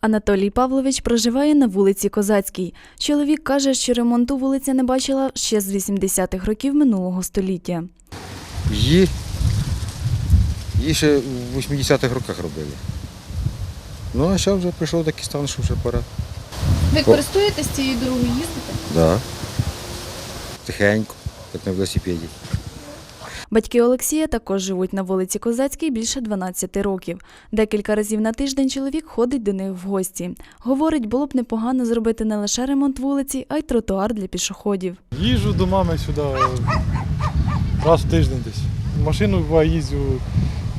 Анатолій Павлович проживає на вулиці Козацькій. Чоловік каже, що ремонту вулиця не бачила ще з 80-х років минулого століття. Її, її ще в 80-х роках робили. Ну, а зараз вже прийшов такий стан, що вже пора. Ви користуєтесь цією дорогою, їздите? Да. Тихенько, як на велосипеді. Батьки Олексія також живуть на вулиці Козацькій більше 12 років. Декілька разів на тиждень чоловік ходить до них в гості. Говорить, було б непогано зробити не лише ремонт вулиці, а й тротуар для пішоходів. Їжджу до мами сюди раз в тиждень десь. Машину їздю,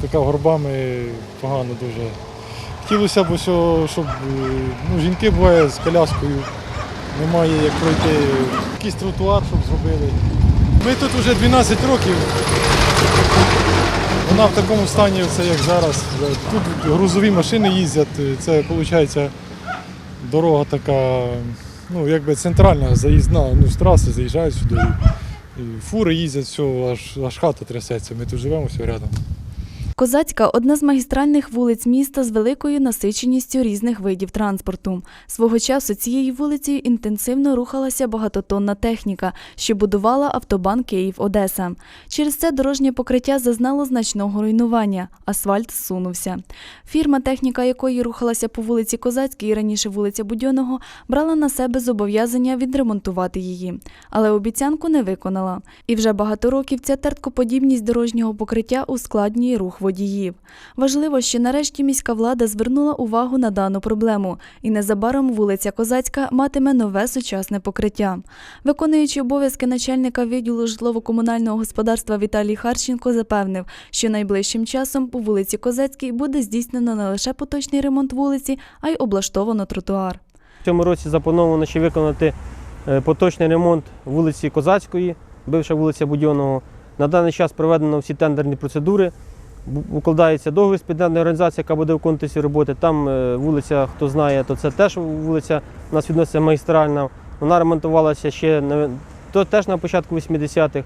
така горбами погано дуже. Хотілося б, ось, щоб е, ну, жінки буває з коляскою, немає як пройти. Якийсь тротуар, щоб зробили. Ми тут вже 12 років. Вона в такому стані, це як зараз. Тут грузові машини їздять, це виходить дорога така, ну якби центральна, заїзна, ну з траси заїжджають сюди. І, фури їздять, все, аж, аж хата трясеться. Ми тут живемо все рядом. Козацька одна з магістральних вулиць міста з великою насиченістю різних видів транспорту. Свого часу цією вулицею інтенсивно рухалася багатотонна техніка, що будувала автобан Київ-Одеса. Через це дорожнє покриття зазнало значного руйнування. Асфальт зсунувся. Фірма, техніка якої рухалася по вулиці Козацькій, раніше вулиця Будьонного, брала на себе зобов'язання відремонтувати її, але обіцянку не виконала. І вже багато років ця терткоподібність дорожнього покриття ускладнює рух водіїв. Важливо, що нарешті міська влада звернула увагу на дану проблему, і незабаром вулиця Козацька матиме нове сучасне покриття. Виконуючи обов'язки начальника відділу житлово-комунального господарства Віталій Харченко запевнив, що найближчим часом по вулиці Козацькій буде здійснено не лише поточний ремонт вулиці, а й облаштовано тротуар. В цьому році заплановано ще виконати е, поточний ремонт вулиці Козацької, бивша вулиця Будьонного. На даний час проведено всі тендерні процедури. Укладається договір з підрядною організацією, яка буде виконувати ці роботи. Там е, вулиця, хто знає, то це теж вулиця у нас відноситься магістральна. Вона ремонтувалася ще на- то теж на початку 80-х.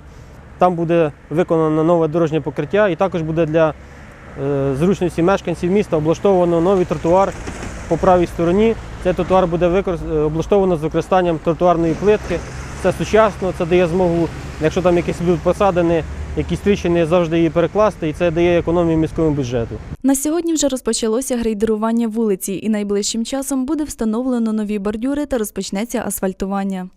Там буде виконано нове дорожнє покриття і також буде для е, зручності мешканців міста облаштовано новий тротуар по правій стороні. Цей тротуар буде викор- е, облаштовано з використанням тротуарної плитки. Це сучасно, це дає змогу, якщо там якісь будуть посадини, якісь тріщини, завжди її перекласти, і це дає економію міському бюджету. На сьогодні вже розпочалося грейдерування вулиці, і найближчим часом буде встановлено нові бордюри та розпочнеться асфальтування.